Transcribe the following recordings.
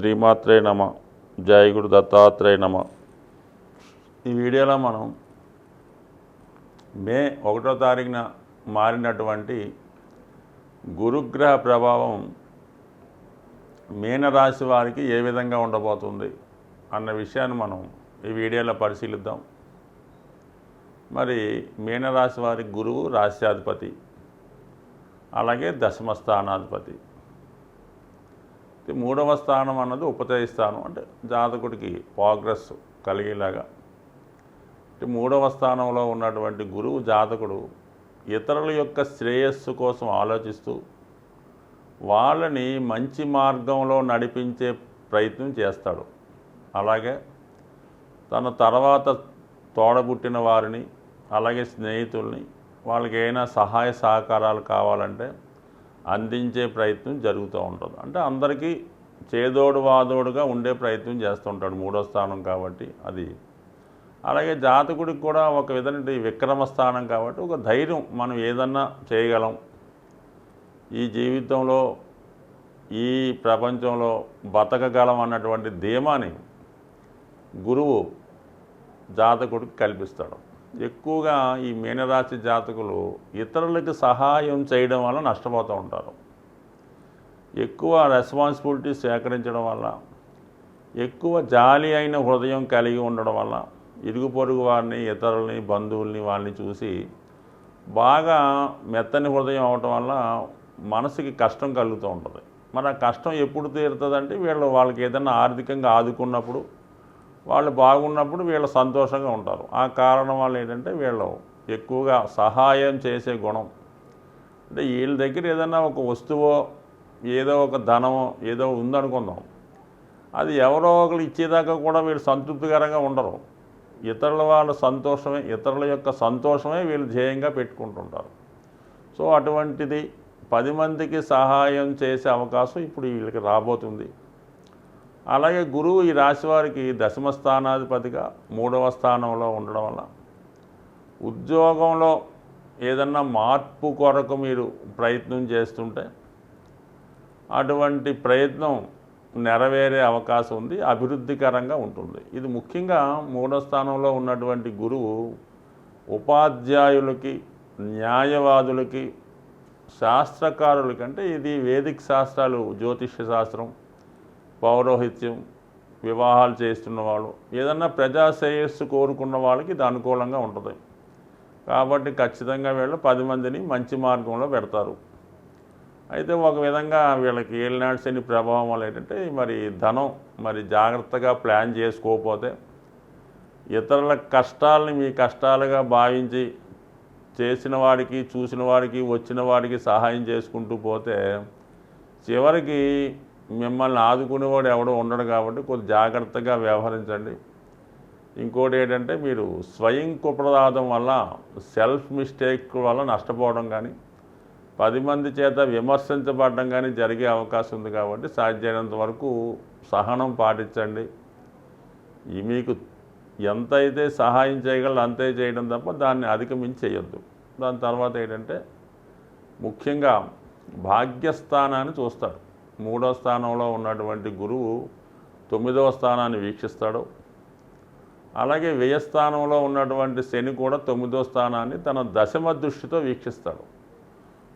శ్రీమాత్రే నమ. జయ గురు దత్తాత్రేయ నమ. ఈ వీడియోలో మనం మే ఒకటో తారీఖున మారినటువంటి గురుగ్రహ ప్రభావం మీనరాశి వారికి ఏ విధంగా ఉండబోతుంది అన్న విషయాన్ని మనం ఈ వీడియోలో పరిశీలిద్దాం. మరి మీనరాశి వారి గురువు రాశ్యాధిపతి అలాగే దశమ స్థానాధిపతి. మూడవ స్థానం అన్నది ఉపతయ స్థానం. అంటే జాతకుడికి ప్రోగ్రెస్ కలిగేలాగా. అంటే మూడవ స్థానంలో ఉన్నటువంటి గురువు జాతకుడు ఇతరుల యొక్క శ్రేయస్సు కోసం ఆలోచిస్తూ వాళ్ళని మంచి మార్గంలో నడిపించే ప్రయత్నం చేస్తాడు. అలాగే తన తర్వాత తోడబుట్టిన వారిని అలాగే స్నేహితుల్ని వాళ్ళకి ఏమైనా సహాయ సహకారాలు కావాలంటే అందించే ప్రయత్నం జరుగుతూ ఉంటుంది. అంటే అందరికీ చేదోడు వాదోడుగా ఉండే ప్రయత్నం చేస్తుంటాడు మూడో స్థానం కాబట్టి అది. అలాగే జాతకుడికి కూడా ఒక విధంగా విక్రమ స్థానం కాబట్టి ఒక ధైర్యం మనం ఏదన్నా చేయగలం. ఈ జీవితంలో ఈ ప్రపంచంలో బతకగలం అన్నటువంటి ధీమాని గురువు జాతకుడికి కల్పిస్తాడు. ఎక్కువగా ఈ మీనరాశి జాతకులు ఇతరులకు సహాయం చేయడం వల్ల నష్టపోతూ ఉంటారు. ఎక్కువ రెస్పాన్సిబిలిటీ సేకరించడం వల్ల ఎక్కువ జాలి అయిన హృదయం కలిగి ఉండడం వల్ల ఇరుగు పొరుగు వారిని ఇతరులని బంధువుల్ని వాళ్ళని చూసి బాగా మెత్తని హృదయం అవటం వల్ల మనసుకి కష్టం కలుగుతూ ఉంటుంది. మరి ఆ కష్టం ఎప్పుడు తీరుతుందంటే వీళ్ళు వాళ్ళకి ఏదైనా ఆర్థికంగా ఆదుకున్నప్పుడు వాళ్ళు బాగున్నప్పుడు వీళ్ళు సంతోషంగా ఉంటారు. ఆ కారణం వల్ల ఏంటంటే వీళ్ళు ఎక్కువగా సహాయం చేసే గుణం. అంటే వీళ్ళ దగ్గర ఏదైనా ఒక వస్తువో ఏదో ఒక ధనమో ఏదో ఉందనుకుందాం. అది ఎవరో ఒకరు ఇచ్చేదాకా కూడా వీళ్ళు సంతృప్తికరంగా ఉండరు. ఇతరుల వాళ్ళ సంతోషమే ఇతరుల యొక్క సంతోషమే వీళ్ళు ధ్యేయంగా పెట్టుకుంటుంటారు. సో అటువంటిది పది మందికి సహాయం చేసే అవకాశం ఇప్పుడు వీళ్ళకి రాబోతుంది. అలాగే గురువు ఈ రాశి వారికి దశమ స్థానాధిపతిగా మూడవ స్థానంలో ఉండడం వల్ల ఉద్యోగంలో ఏదన్నా మార్పు కొరకు మీరు ప్రయత్నం చేస్తుంటే అటువంటి ప్రయత్నం నెరవేరే అవకాశం ఉంది అభివృద్ధికరంగా ఉంటుంది. ఇది ముఖ్యంగా మూడో స్థానంలో ఉన్నటువంటి గురువు ఉపాధ్యాయులకి న్యాయవాదులకి శాస్త్రకారులకి అంటే ఇది వేదిక శాస్త్రాలు జ్యోతిష్య శాస్త్రం పౌరోహిత్యం వివాహాలు చేస్తున్న వాళ్ళు ఏదన్నా ప్రజా శ్రేయస్సు కోరుకున్న వాళ్ళకి ఇది అనుకూలంగా ఉంటుంది. కాబట్టి ఖచ్చితంగా వీళ్ళు పది మందిని మంచి మార్గంలో పెడతారు. అయితే ఒక విధంగా వీళ్ళకి ఏలినాడు శని ప్రభావం వల్ల ఏంటంటే మరి ధనం మరి జాగ్రత్తగా ప్లాన్ చేసుకోకపోతే ఇతరుల కష్టాలని మీ కష్టాలుగా భావించి చేసిన వాడికి చూసిన వాడికి వచ్చిన వాడికి సహాయం చేసుకుంటూ పోతే చివరికి మిమ్మల్ని ఆదుకునేవాడు ఎవడో ఉండడు కాబట్టి కొద్ది జాగ్రత్తగా వ్యవహరించండి. ఇంకోటి ఏంటంటే మీరు స్వయం కుప్రదాదం వల్ల సెల్ఫ్ మిస్టేక్ వల్ల నష్టపోవడం కానీ పది మంది చేత విమర్శించబడడం కానీ జరిగే అవకాశం ఉంది కాబట్టి సాధ్యమైనంత వరకు సహనం పాటించండి. ఈ మీకు అయితే సహాయం చేయగలరో అంతే చేయడం తప్ప దాన్ని అధికమించి చేయొద్దు. దాని తర్వాత ఏంటంటే ముఖ్యంగా భాగ్యస్థానాన్ని చూస్తాడు మూడో స్థానంలో ఉన్నటువంటి గురువు తొమ్మిదవ స్థానాన్ని వీక్షిస్తాడు. అలాగే వ్యయస్థానంలో ఉన్నటువంటి శని కూడా తొమ్మిదో స్థానాన్ని తన దశమ దృష్టితో వీక్షిస్తాడు.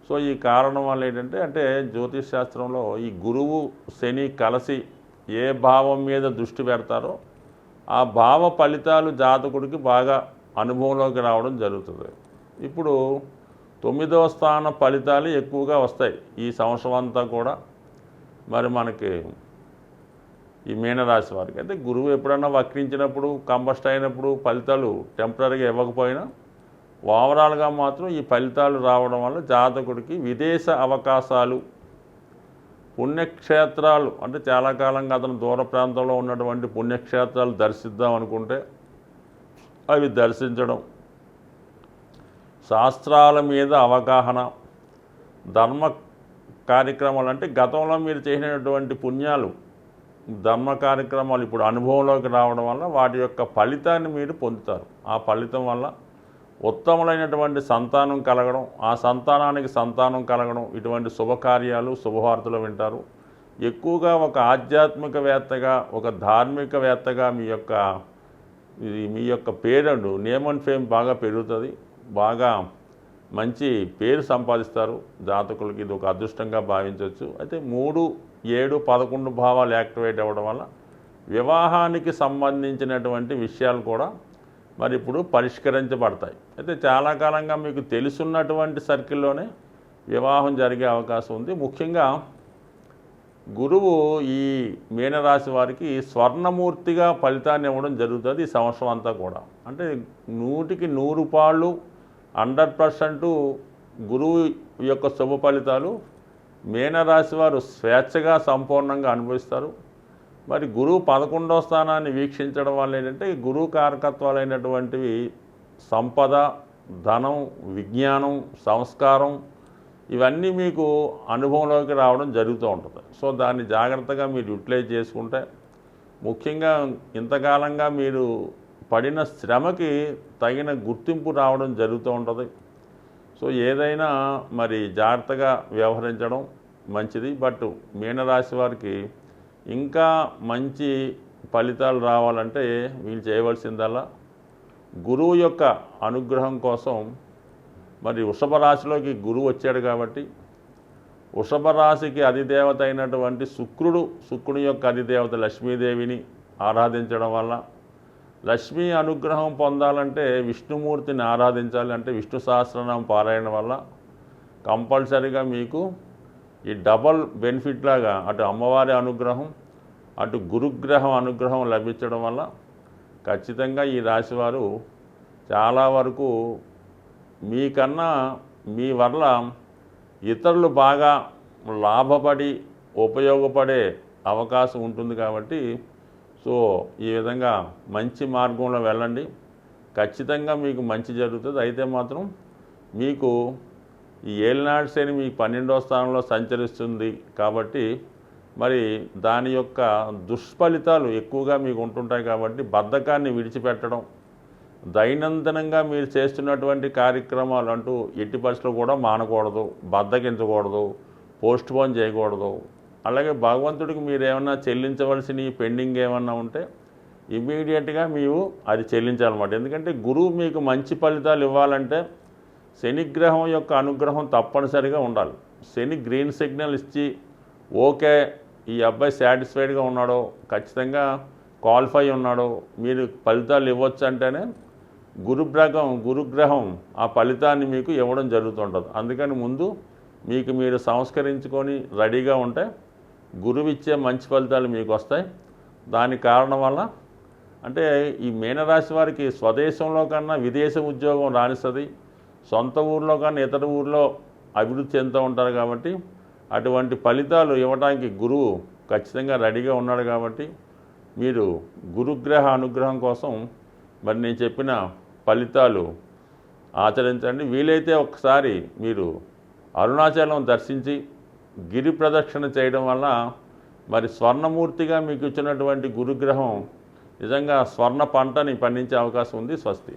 సో ఈ కారణం వల్ల ఏంటంటే అంటే జ్యోతిష్ శాస్త్రంలో ఈ గురువు శని కలిసి ఏ భావం మీద దృష్టి పెడతారో ఆ భావ ఫలితాలు జాతకుడికి బాగా అనుభవంలోకి రావడం జరుగుతుంది. ఇప్పుడు తొమ్మిదవ స్థాన ఫలితాలు ఎక్కువగా వస్తాయి ఈ సంవత్సరం అంతా కూడా. మరి మనకి ఈ మీనరాశి వారికి. అయితే గురువు ఎప్పుడన్నా వక్రించినప్పుడు కంబస్ట్ అయినప్పుడు ఫలితాలు టెంపరీగా ఇవ్వకపోయినా ఓవరాల్గా మాత్రం ఈ ఫలితాలు రావడం వల్ల జాతకుడికి విదేశ అవకాశాలు పుణ్యక్షేత్రాలు అంటే చాలా కాలంగా అతను దూర ప్రాంతంలో ఉన్నటువంటి పుణ్యక్షేత్రాలు దర్శిద్దాం అనుకుంటే అవి దర్శించడం. శాస్త్రాల మీద అవగాహన ధర్మ కార్యక్రమాలు అంటే గతంలో మీరు చేసినటువంటి పుణ్యాలు ధర్మ కార్యక్రమాలు ఇప్పుడు అనుభవంలోకి రావడం వల్ల వాటి యొక్క ఫలితాన్ని మీరు పొందుతారు. ఆ ఫలితం వల్ల ఉత్తములైనటువంటి సంతానం కలగడం ఆ సంతానానికి సంతానం కలగడం ఇటువంటి శుభకార్యాలు శుభవార్తలు వింటారు. ఎక్కువగా ఒక ఆధ్యాత్మికవేత్తగా ఒక ధార్మికవేత్తగా మీ యొక్క ఇది మీ యొక్క పేరు నేమ్ అండ్ ఫేమ్ బాగా పెరుగుతుంది బాగా మంచి పేరు సంపాదిస్తారు. జాతకులకి ఇది ఒక అదృష్టంగా భావించవచ్చు. అయితే మూడు ఏడు పదకొండు భావాలు యాక్టివేట్ అవ్వడం వల్ల వివాహానికి సంబంధించినటువంటి విషయాలు కూడా మరి ఇప్పుడు పరిష్కరించబడతాయి. అయితే చాలా కాలంగా మీకు తెలుసున్నటువంటి సర్కిల్లోనే వివాహం జరిగే అవకాశం ఉంది. ముఖ్యంగా గురువు ఈ మీనరాశి వారికి స్వర్ణమూర్తిగా ఫలితాన్ని ఇవ్వడం జరుగుతుంది ఈ సంవత్సరం అంతా కూడా. అంటే నూటికి నూరు పాళ్ళు హండ్రెడ్ పర్సెంట్ గురువు యొక్క శుభ ఫలితాలు మీనరాశి వారు స్వేచ్ఛగా సంపూర్ణంగా అనుభవిస్తారు. మరి గురువు పదకొండవ స్థానాన్ని వీక్షించడం వల్ల ఏంటంటే ఈ గురువు కారకత్వాలైనటువంటివి సంపద ధనం విజ్ఞానం సంస్కారం ఇవన్నీ మీకు అనుభవంలోకి రావడం జరుగుతూ ఉంటుంది. సో దాన్ని జాగ్రత్తగా మీరు యూటిలైజ్ చేసుకుంటే ముఖ్యంగా ఇంతకాలంగా మీరు పడిన శ్రమకి తగిన గుర్తింపు రావడం జరుగుతూ ఉంటుంది. సో ఏదైనా మరి జాగ్రత్తగా వ్యవహరించడం మంచిది. బట్ మీనరాశి వారికి ఇంకా మంచి ఫలితాలు రావాలంటే వీళ్ళు చేయవలసిందల్లా గురువు యొక్క అనుగ్రహం కోసం మరి వృషభ రాశిలోకి గురువు వచ్చాడు కాబట్టి వృషభ రాశికి అధిదేవత అయినటువంటి శుక్రుడు శుక్రుని యొక్క అధిదేవత లక్ష్మీదేవిని ఆరాధించడం వల్ల లక్ష్మీ అనుగ్రహం పొందాలంటే విష్ణుమూర్తిని ఆరాధించాలి అంటే విష్ణు సహస్రనామం పారాయణ వల్ల కంపల్సరీగా మీకు ఈ డబల్ బెనిఫిట్ లాగా అటు అమ్మవారి అనుగ్రహం అటు గురుగ్రహం అనుగ్రహం లభించడం వల్ల ఖచ్చితంగా ఈ రాశివారు చాలా వరకు మీకన్నా మీ వల్ల ఇతరులు బాగా లాభపడి ఉపయోగపడే అవకాశం ఉంటుంది కాబట్టి సో ఈ విధంగా మంచి మార్గంలో వెళ్ళండి. ఖచ్చితంగా మీకు మంచి జరుగుతుంది. అయితే మాత్రం మీకు ఈ ఏలినాడు శని మీ పన్నెండవ స్థానంలో సంచరిస్తుంది కాబట్టి మరి దాని యొక్క దుష్ఫలితాలు ఎక్కువగా మీకు ఉంటుంటాయి కాబట్టి బద్ధకాన్ని విడిచిపెట్టడం దైనందినంగా మీరు చేస్తున్నటువంటి కార్యక్రమాలు అంటూ ఎట్టి పరిస్థితులు కూడా మానకూడదు బద్దకించకూడదు పోస్ట్ పోన్ చేయకూడదు. అలాగే భగవంతుడికి మీరు ఏమన్నా చెల్లించవలసిన పెండింగ్ ఏమన్నా ఉంటే ఇమ్మీడియట్గా మీరు అది చెల్లించాలన్నమాట. ఎందుకంటే గురువు మీకు మంచి ఫలితాలు ఇవ్వాలంటే శనిగ్రహం యొక్క అనుగ్రహం తప్పనిసరిగా ఉండాలి. శని గ్రీన్ సిగ్నల్ ఇచ్చి ఓకే ఈ అబ్బాయి సాటిస్ఫైడ్గా ఉన్నాడో ఖచ్చితంగా క్వాలిఫై ఉన్నాడో మీరు ఫలితాలు ఇవ్వచ్చు అంటేనే గురుగ్రహం గురుగ్రహం ఆ ఫలితాన్ని మీకు ఇవ్వడం జరుగుతుంటుంది. అందుకని ముందు మీకు మీరు సంస్కరించుకొని రెడీగా ఉంటే గురువు ఇచ్చే మంచి ఫలితాలు మీకు వస్తాయి. దాని కారణం వల్ల అంటే ఈ మీనరాశి వారికి స్వదేశంలో కన్నా విదేశ ఉద్యోగం రాణిస్తుంది. సొంత ఊర్లో కన్నా ఇతర ఊర్లో అభివృద్ధి చెందుతూ ఉంటారు కాబట్టి అటువంటి ఫలితాలు ఇవ్వడానికి గురువు ఖచ్చితంగా రెడీగా ఉన్నాడు కాబట్టి మీరు గురుగ్రహ అనుగ్రహం కోసం మరి నేను చెప్పిన ఫలితాలు ఆచరించండి. వీలైతే ఒకసారి మీరు అరుణాచలం దర్శించి గిరి ప్రదక్షిణ చేయడం వల్ల మరి స్వర్ణమూర్తిగా మీకు ఇచ్చినటువంటి గురుగ్రహం నిజంగా స్వర్ణ పంటని పండించే అవకాశం ఉంది స్వస్తి.